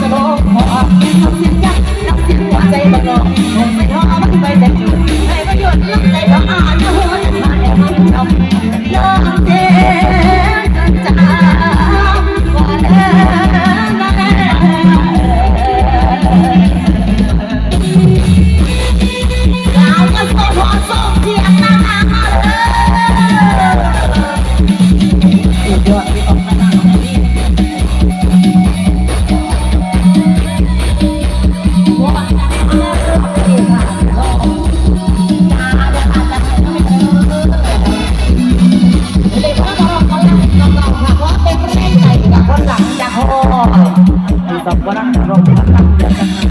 กระโดดหอบน้ำเสียงยักษ์น้ำเสียงหัวใจบังลอกหงไม่ท้อมันไปแต่จุดให้ประยชน์ลงใจท้ออาบนทำน้ำเสีย dòng qua đăng rộng tăng